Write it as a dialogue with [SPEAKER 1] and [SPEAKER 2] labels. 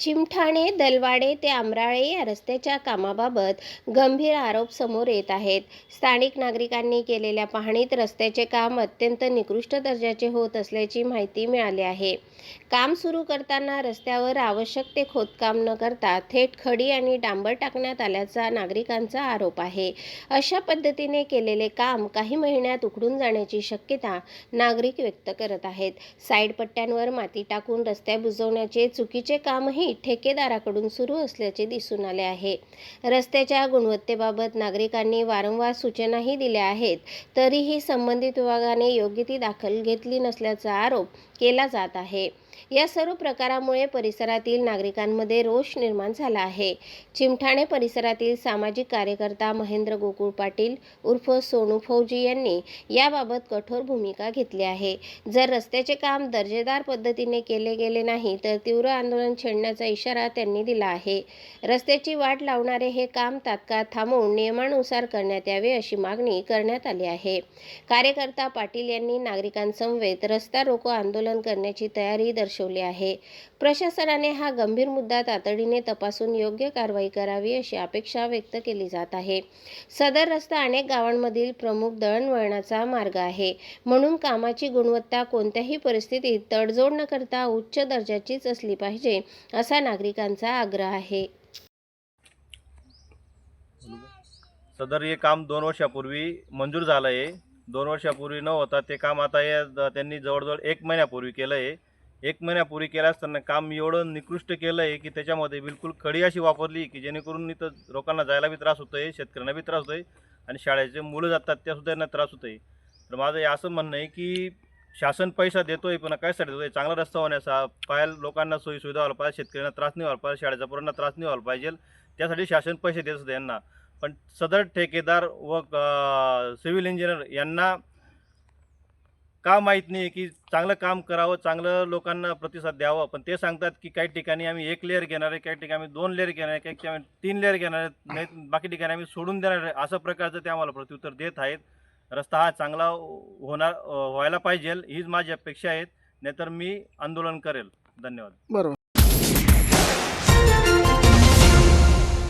[SPEAKER 1] चिमठाणे दलवाडे ते आमराळे या रस्त्याच्या कामाबाबत गंभीर आरोप समोर येत आहेत. स्थानिक नागरिकांनी केलेल्या पाहणीत रस्त्याचे काम अत्यंत निकृष्ट दर्जाचे होत असल्याची माहिती मिळाली आहे. काम सुरू करताना रस्त्यावर आवश्यक ते खोदकाम न करता थेट खडी आणि डांबर टाकण्यात आल्याचा नागरिकांचा आरोप आहे. अशा पद्धतीने केलेले काम काही महिन्यात उखडून जाण्याची शक्यता नागरिक व्यक्त करत आहेत. साईड पट्ट्यांवर माती टाकून रस्त्या बुजवण्याचे चुकीचे कामही ठेकेदाराकडून सुरू असल्याचे दिसून आले आहे. रस्त्याच्या गुणवत्तेबाबत नागरिकांनी वारंवार सूचनाही दिल्या आहेत. तरीही संबंधित विभागाने योग्य ती दाखल घेतली नसल्याचा आरोप केला जात आहे. या सर्व प्रकारामुळे परिसरातील नागरिकांमध्ये रोष निर्माण झाला आहे. चिमठाणे परिसरातील सामाजिक कार्यकर्ता महेंद्र गोकुळ पाटील उर्फ सोनू फौजी यांनी याबाबत कठोर भूमिका घेतली आहे. जर रस्त्याचे काम दर्जेदार पद्धतीने केले गेले नाही तर तीव्र आंदोलन छेडण्याचा इशारा त्यांनी दिला आहे. रस्त्याची वाट लावणारे हे काम तात्काळ थांबवून नियमानुसार करण्यात यावे अशी मागणी करण्यात आली आहे. कार्यकर्ता पाटील यांनी नागरिकांसमवेत रस्ता रोको आंदोलन करण्याची तयारी दर्शवली आहे. प्रशासनाने हा गंभीर मुद्दा तातडीने तपासून योग्य कारवाई करावी अशी अपेक्षा व्यक्त केली जात आहे. सदर रस्ता अनेक गावांमधील प्रमुख दळणवळणाचा मार्ग आहे. म्हणून कामाची गुणवत्ता कोणत्याही परिस्थितीत तडजोड न करता उच्च दर्जाचीच असली पाहिजे असा नागरिकांचा आग्रह आहे.
[SPEAKER 2] सदर हे काम दोन वर्षापूर्वी मंजूर झालं आहे दोन वर्षापूर्वी न होता ते काम आता या त्यांनी जवळजवळ एक महिन्यापूर्वी केलं आहे एक महिन्यापूर्वी केलं असताना काम एवढं निकृष्ट केलं आहे की त्याच्यामध्ये बिलकुल खडी अशी वापरली की जेणेकरून इथं लोकांना जायला बी त्रास होतो आहे शेतकऱ्यांना बी त्रास होतो आहे आणि शाळेचे मुलं जातात त्यासुद्धा यांना त्रास होतो आहे तर माझं हे असं म्हणणं आहे की शासन पैसा देतो आहे पण कायसाठी देतो आहे चांगला रस्ता होण्याचा पाहायला लोकांना सोयी सुविधा व्हायला पाहिजे शेतकऱ्यांना त्रास नाही व्हायला पाहिजे शाळेच्या पोरांना त्रास नाही व्हायला पाहिजे त्यासाठी शासन पैसे देत असतं यांना. पण सदर ठेकेदार व सिव्हिल इंजिनियर यांना का माहीत नाही की चांगलं काम करावं चांगलं लोकांना प्रतिसाद द्यावं पण ते सांगतात की काही ठिकाणी आम्ही एक लेअर घेणार आहे काही ठिकाणी आम्ही दोन लेअर घेणार आहे काही ठिकाणी तीन लेअर घेणार आहेत नाही बाकी ठिकाणी आम्ही सोडून देणार आहे असं प्रकारचं ते आम्हाला प्रत्युत्तर देत आहेत. रस्ता हा चांगला होणार व्हायला पाहिजे हीच माझी अपेक्षा आहे नाहीतर मी आंदोलन करेल. धन्यवाद.
[SPEAKER 3] बरोबर.